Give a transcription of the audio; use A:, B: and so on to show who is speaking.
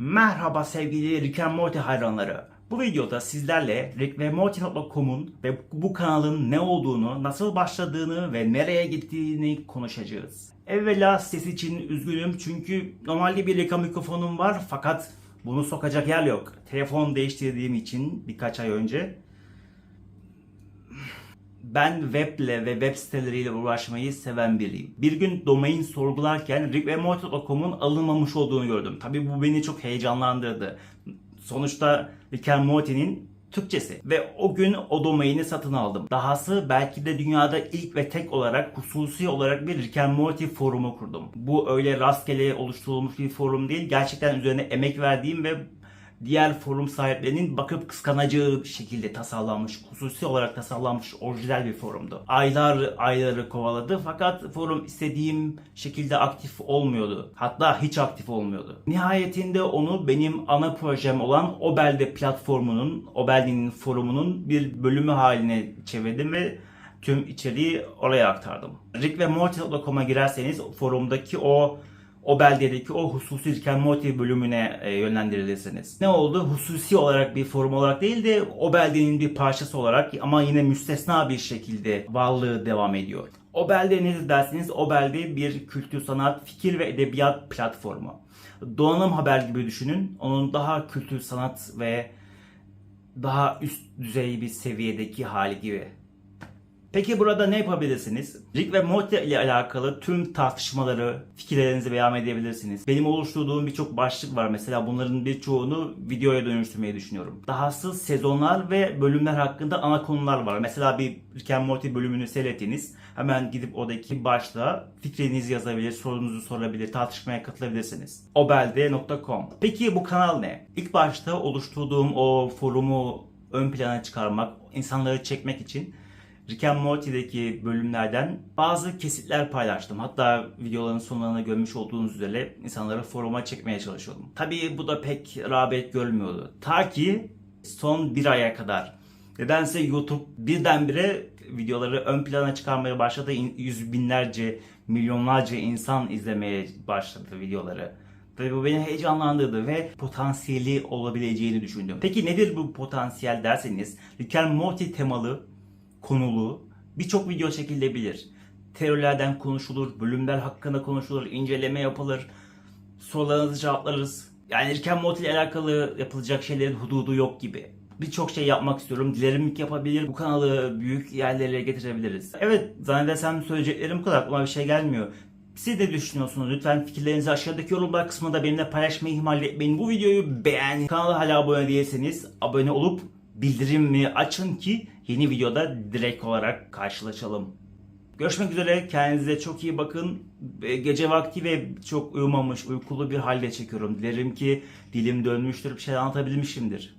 A: Merhaba sevgili Rick and Morty hayranları. Bu videoda sizlerle Rick ve bu kanalın ne olduğunu, nasıl başladığını ve nereye gittiğini konuşacağız. Evvela ses için üzgünüm çünkü normalde bir Rick'a mikrofonum var fakat bunu sokacak yer yok. Telefon değiştirdiğim için birkaç ay önce ben weble ve web siteleriyle uğraşmayı seven biriyim. Bir gün domain sorgularken Rick ve Morty.com'un alınmamış olduğunu gördüm. Tabii bu beni çok heyecanlandırdı. Sonuçta Rick and Morty'nin Türkçesi. Ve o gün o domaini satın aldım. Dahası belki de dünyada ilk ve tek olarak hususi olarak bir Rick and Morty forumu kurdum. Bu öyle rastgele oluşturulmuş bir forum değil. Gerçekten üzerine emek verdiğim ve diğer forum sahiplerinin bakıp kıskanacağı şekilde tasarlanmış, hususi olarak tasarlanmış orijinal bir forumdu. Aylar ayları kovaladı fakat forum istediğim şekilde aktif olmuyordu. Hatta hiç aktif olmuyordu. Nihayetinde onu benim ana projem olan Obelde platformunun, Obelde'nin forumunun bir bölümü haline çevirdim ve tüm içeriği oraya aktardım. Rick ve Morty.com'a girerseniz forumdaki o o beldedeki o hususi and Morty bölümüne e, yönlendirilirsiniz. Ne oldu? Hususi olarak bir forum olarak değil de o beldenin bir parçası olarak ama yine müstesna bir şekilde varlığı devam ediyor. O belde nedir derseniz o belde bir kültür sanat, fikir ve edebiyat platformu. Donanım Haber gibi düşünün. Onun daha kültür sanat ve daha üst düzey bir seviyedeki hali gibi. Peki burada ne yapabilirsiniz? Rick ve Morty ile alakalı tüm tartışmaları, fikirlerinizi beyan edebilirsiniz. Benim oluşturduğum birçok başlık var. Mesela bunların birçoğunu videoya dönüştürmeyi düşünüyorum. Dahası sezonlar ve bölümler hakkında ana konular var. Mesela bir Rick and Morty bölümünü seyrettiniz. Hemen gidip oradaki başlığa fikrinizi yazabilir, sorunuzu sorabilir, tartışmaya katılabilirsiniz. obelde.com Peki bu kanal ne? İlk başta oluşturduğum o forumu ön plana çıkarmak, insanları çekmek için Rick and Morty'deki bölümlerden bazı kesitler paylaştım. Hatta videoların sonlarına görmüş olduğunuz üzere insanları foruma çekmeye çalışıyordum. Tabii bu da pek rağbet görmüyordu. Ta ki son bir aya kadar. Nedense YouTube birdenbire videoları ön plana çıkarmaya başladı. Yüz binlerce, milyonlarca insan izlemeye başladı videoları. Tabii bu beni heyecanlandırdı ve potansiyeli olabileceğini düşündüm. Peki nedir bu potansiyel derseniz Rick and Morty temalı konulu birçok video çekilebilir. Teorilerden konuşulur, bölümler hakkında konuşulur, inceleme yapılır, sorularınızı cevaplarız. Yani and Morty ile alakalı yapılacak şeylerin hududu yok gibi. Birçok şey yapmak istiyorum. Dilerim ki yapabilir. Bu kanalı büyük yerlere getirebiliriz. Evet zannedersem söyleyeceklerim bu kadar. Aklıma bir şey gelmiyor. Siz de düşünüyorsunuz. Lütfen fikirlerinizi aşağıdaki yorumlar kısmında benimle paylaşmayı ihmal etmeyin. Bu videoyu beğen. Kanala hala abone değilseniz abone olup bildirimi açın ki yeni videoda direkt olarak karşılaşalım. Görüşmek üzere. Kendinize çok iyi bakın. Gece vakti ve çok uyumamış, uykulu bir halde çekiyorum. Dilerim ki dilim dönmüştür, bir şey anlatabilmişimdir.